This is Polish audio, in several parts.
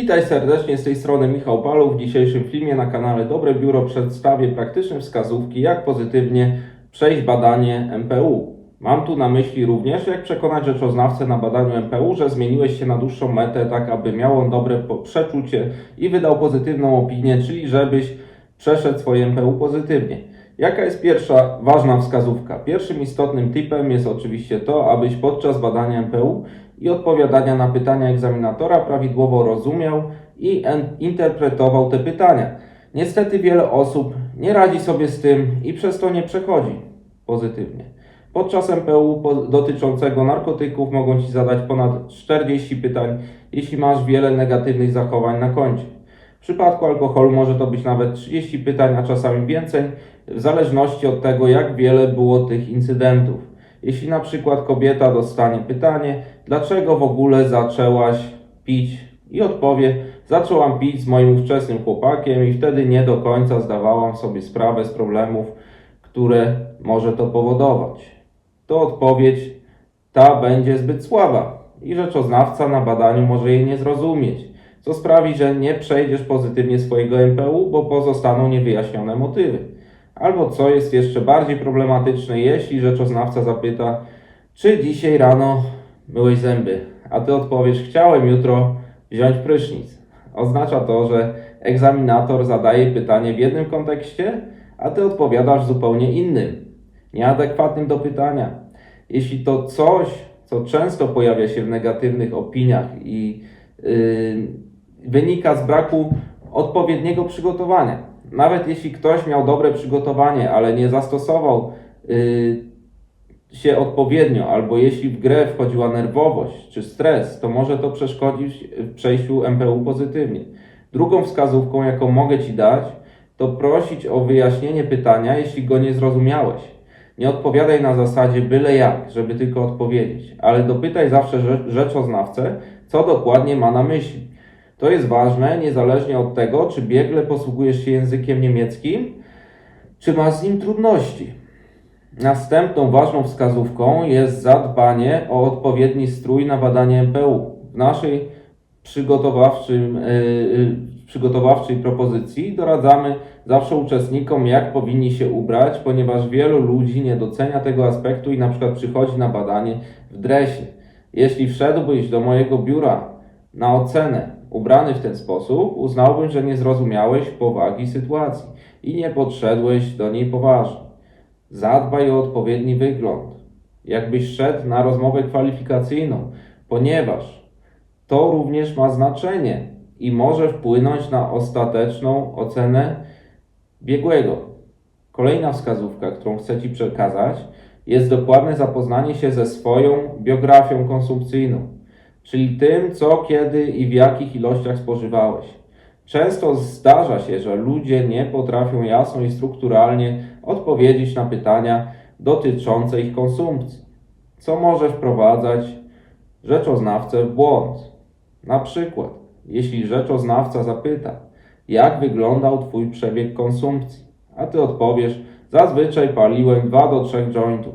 Witaj serdecznie z tej strony Michał Paluch. W dzisiejszym filmie na kanale Dobre Biuro przedstawię praktyczne wskazówki, jak pozytywnie przejść badanie MPU. Mam tu na myśli również, jak przekonać rzeczoznawcę na badaniu MPU, że zmieniłeś się na dłuższą metę, tak aby miał on dobre przeczucie i wydał pozytywną opinię, czyli żebyś przeszedł swoje MPU pozytywnie. Jaka jest pierwsza ważna wskazówka? Pierwszym istotnym tipem jest oczywiście to, abyś podczas badania MPU i odpowiadania na pytania egzaminatora prawidłowo rozumiał i interpretował te pytania. Niestety wiele osób nie radzi sobie z tym i przez to nie przechodzi pozytywnie. Podczas MPU dotyczącego narkotyków mogą Ci zadać ponad 40 pytań, jeśli masz wiele negatywnych zachowań na koncie. W przypadku alkoholu może to być nawet 30 pytań, a czasami więcej, w zależności od tego, jak wiele było tych incydentów. Jeśli na przykład kobieta dostanie pytanie, dlaczego w ogóle zaczęłaś pić i odpowie, zaczęłam pić z moim ówczesnym chłopakiem i wtedy nie do końca zdawałam sobie sprawę z problemów, które może to powodować. To odpowiedź ta będzie zbyt słaba i rzeczoznawca na badaniu może jej nie zrozumieć, co sprawi, że nie przejdziesz pozytywnie swojego MPU, bo pozostaną niewyjaśnione motywy. Albo co jest jeszcze bardziej problematyczne, jeśli rzeczoznawca zapyta, czy dzisiaj rano myłeś zęby, a ty odpowiesz, chciałem jutro wziąć prysznic. Oznacza to, że egzaminator zadaje pytanie w jednym kontekście, a ty odpowiadasz zupełnie innym, nieadekwatnym do pytania. Jeśli to coś, co często pojawia się w negatywnych opiniach i yy, wynika z braku odpowiedniego przygotowania. Nawet jeśli ktoś miał dobre przygotowanie, ale nie zastosował yy, się odpowiednio, albo jeśli w grę wchodziła nerwowość czy stres, to może to przeszkodzić w przejściu MPU pozytywnie. Drugą wskazówką, jaką mogę Ci dać, to prosić o wyjaśnienie pytania, jeśli go nie zrozumiałeś. Nie odpowiadaj na zasadzie byle jak, żeby tylko odpowiedzieć, ale dopytaj zawsze rze- rzeczoznawcę, co dokładnie ma na myśli. To jest ważne, niezależnie od tego, czy biegle posługujesz się językiem niemieckim, czy masz z nim trudności. Następną ważną wskazówką jest zadbanie o odpowiedni strój na badanie MPU. W naszej przygotowawczym, yy, przygotowawczej propozycji doradzamy zawsze uczestnikom, jak powinni się ubrać, ponieważ wielu ludzi nie docenia tego aspektu i na przykład przychodzi na badanie w dresie. Jeśli wszedłbyś do mojego biura na ocenę ubrany w ten sposób, uznałbym, że nie zrozumiałeś powagi sytuacji i nie podszedłeś do niej poważnie. Zadbaj o odpowiedni wygląd, jakbyś szedł na rozmowę kwalifikacyjną, ponieważ to również ma znaczenie i może wpłynąć na ostateczną ocenę biegłego. Kolejna wskazówka, którą chcę Ci przekazać, jest dokładne zapoznanie się ze swoją biografią konsumpcyjną, czyli tym, co, kiedy i w jakich ilościach spożywałeś. Często zdarza się, że ludzie nie potrafią jasno i strukturalnie odpowiedzieć na pytania dotyczące ich konsumpcji, co może wprowadzać rzeczoznawcę w błąd. Na przykład, jeśli rzeczoznawca zapyta, jak wyglądał Twój przebieg konsumpcji, a Ty odpowiesz, zazwyczaj paliłem 2 do 3 jointów.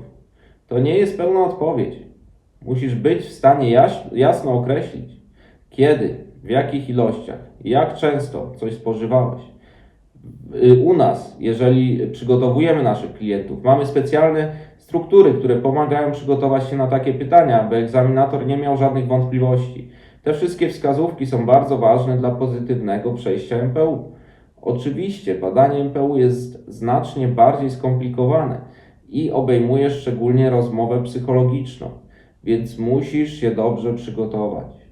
To nie jest pełna odpowiedź. Musisz być w stanie jasno określić, kiedy, w jakich ilościach, jak często coś spożywałeś. Y, U nas, jeżeli przygotowujemy naszych klientów, mamy specjalne struktury, które pomagają przygotować się na takie pytania, aby egzaminator nie miał żadnych wątpliwości. Te wszystkie wskazówki są bardzo ważne dla pozytywnego przejścia MPU. Oczywiście badanie MPU jest znacznie bardziej skomplikowane i obejmuje szczególnie rozmowę psychologiczną, więc musisz się dobrze przygotować.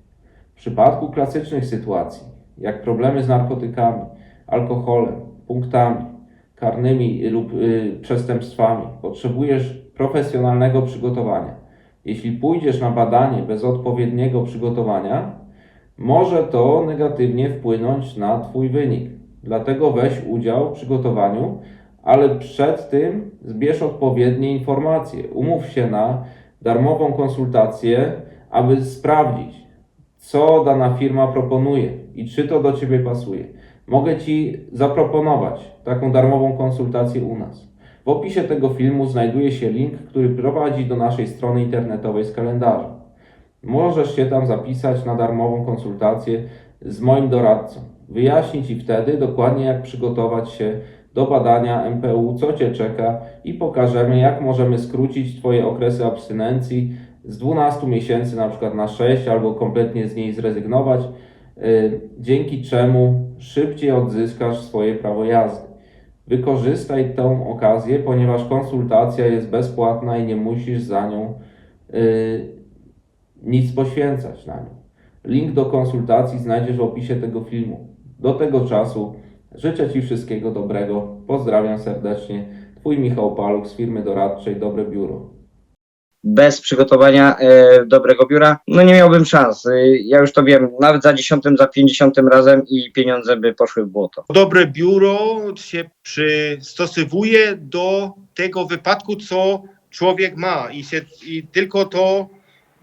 W przypadku klasycznych sytuacji, jak problemy z narkotykami, alkoholem, punktami karnymi lub y, przestępstwami, potrzebujesz profesjonalnego przygotowania. Jeśli pójdziesz na badanie bez odpowiedniego przygotowania, może to negatywnie wpłynąć na Twój wynik. Dlatego weź udział w przygotowaniu, ale przed tym zbierz odpowiednie informacje. Umów się na darmową konsultację, aby sprawdzić, co dana firma proponuje i czy to do Ciebie pasuje. Mogę Ci zaproponować taką darmową konsultację u nas. W opisie tego filmu znajduje się link, który prowadzi do naszej strony internetowej z kalendarzem. Możesz się tam zapisać na darmową konsultację z moim doradcą. Wyjaśni Ci wtedy dokładnie, jak przygotować się do badania MPU, co Cię czeka i pokażemy, jak możemy skrócić Twoje okresy abstynencji z 12 miesięcy na przykład na 6 albo kompletnie z niej zrezygnować, y, dzięki czemu szybciej odzyskasz swoje prawo jazdy. Wykorzystaj tę okazję, ponieważ konsultacja jest bezpłatna i nie musisz za nią y, nic poświęcać na nią. Link do konsultacji znajdziesz w opisie tego filmu. Do tego czasu życzę Ci wszystkiego dobrego. Pozdrawiam serdecznie. Twój Michał Paluch z firmy doradczej Dobre Biuro. bez przygotowania e, dobrego biura, no nie miałbym szans. E, ja już to wiem, nawet za dziesiątym, za pięćdziesiątym razem i pieniądze by poszły w błoto. dobre biuro się przystosowuje do tego wypadku, co człowiek ma i, się, i tylko to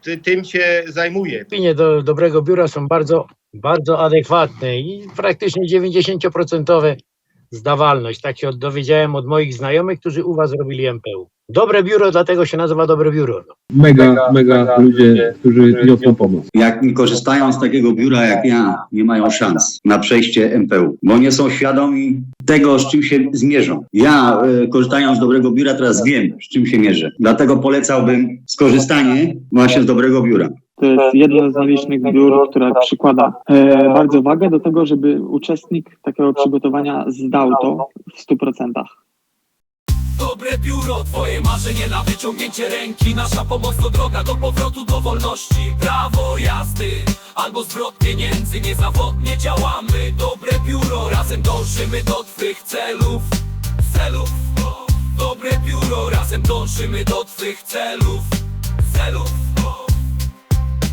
ty, tym się zajmuje. opinie do dobrego biura są bardzo, bardzo adekwatne i praktycznie 90% zdawalność. Tak się od- dowiedziałem od moich znajomych, którzy u was robili MPU. Dobre biuro, dlatego się nazywa dobre biuro. No. mega, mega ludzie, którzy niosą pomoc. jak nie korzystają z takiego biura jak ja, nie mają szans na przejście MPU, bo nie są świadomi tego, z czym się zmierzą. Ja, e, korzystając z dobrego biura, teraz wiem, z czym się mierzę. Dlatego polecałbym skorzystanie właśnie z dobrego biura. To jest jedno z nielicznych biur, które przykłada e, bardzo wagę do tego, żeby uczestnik takiego przygotowania zdał to w 100%. Dobre biuro, twoje marzenie na wyciągnięcie ręki. Nasza pomoc to droga do powrotu do wolności. Prawo jazdy albo zwrot pieniędzy. Niezawodnie działamy. Dobre biuro, razem dążymy do twych celów. Celów. Dobre biuro, razem dążymy do twych celów. Celów